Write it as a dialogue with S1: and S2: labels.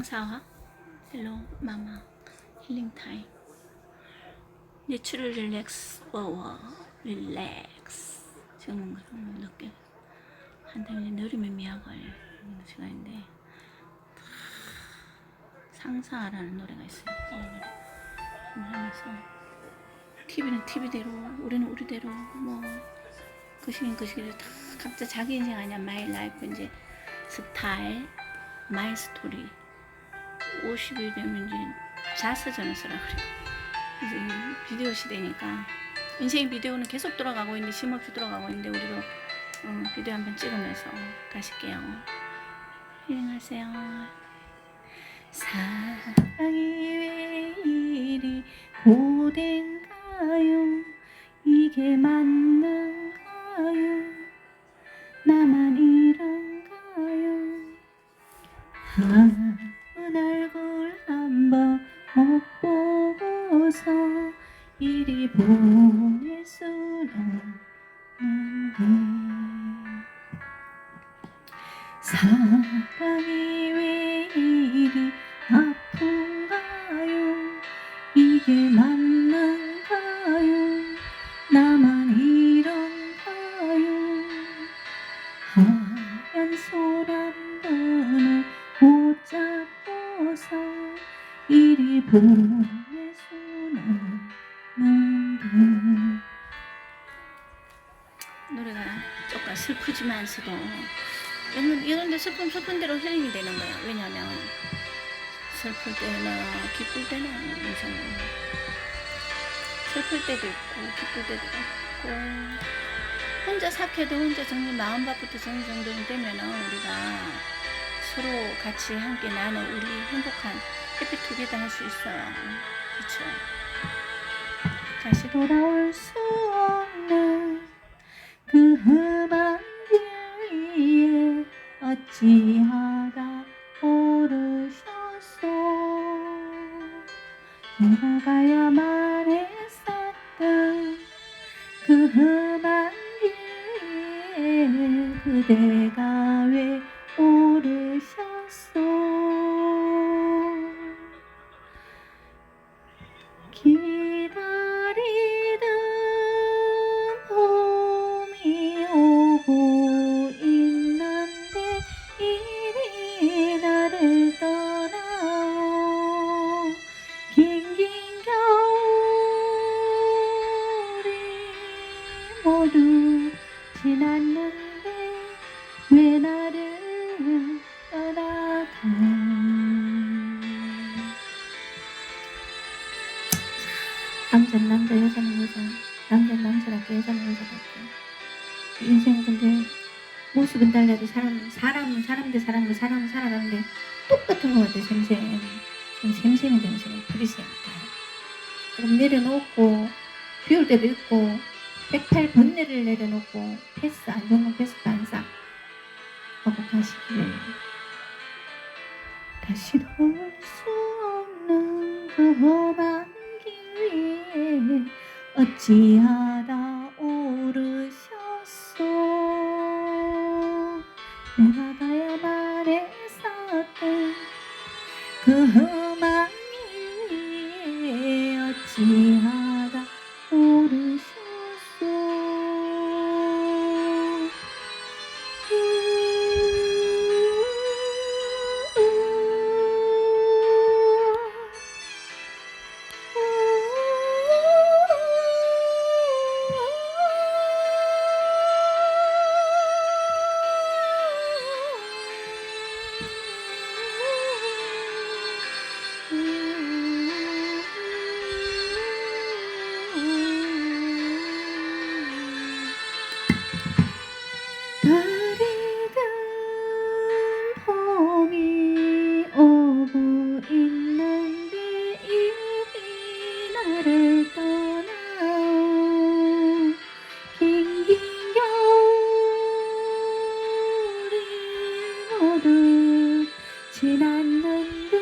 S1: 상사와 헬로 마마 힐링 타임 내추럴 릴렉스 워워 릴렉스 지금 그런 늦게 한다면 느리면 미약할 있는 시간인데. 상사라는 노래가 있어요. 이 노래. 하면서 TV는 TV대로 우리는 우리대로 뭐 그시긴 그시기로 다 각자 자기 인생 아니야. 마이 라이프 이제 스타일 마이 스토리 50이 되면 이제 자서전을 쓰라 그래 이제 비디오 시대니까. 인생 비디오는 계속 돌아가고 있는데 쉼없이 돌아가고 있는데 우리도 어, 비디오 한번 찍으면서 가실게요. 힐링하세요. 사랑이 왜 이리 고된가요? 이게 맞는가요? 나만 이런가요? 아 없는데 사랑이 왜 이리 아픈가요? 이게 맞는가요 나만 이런가요. 하얀 소란단을 못 잡고서 이리 보낼 슬프지만서도 이런, 이런 데 슬픔 슬픈 대로 힐링이 되는 거야. 왜냐면 슬플 때나 기쁠 때나 인생은. 슬플 때도 있고 기쁠 때도 있고. 혼자 삭해도 혼자 정리 마음 밥부터 정리 정돈이 되면은 우리가 서로 같이 함께 나눠 우리 행복한 해피투게더 할 수 있어요. 그쵸? 다시 돌아올 수 없 위에 어찌하다 오르셨소 내가 가야만 했었던 그 험한 길위 모두 지났는데 왜 나를 떠나가 남자는 남자, 여자는 여자. 남자는 남자답게, 여자는 여자답게. 인생 근데 모습은 달라도 사람, 사람은 사람 대 사람으로 사람은 살아가는데 똑같은 것 같아, 샘샘. 좀 샘샘이 생각, 프리샘. 그럼 내려놓고, 비올 때도 있고, 108 번뇌를 내려놓고, 패스, 안 좋은 패스 반사. 하고 가시기를. 다시 돌아올 수 없는 그 험한 길 위에 어찌하다 오르셨소 내가 가야만 했었던 그 험한 나를 떠나오 긴긴 겨울이 모두 지났는데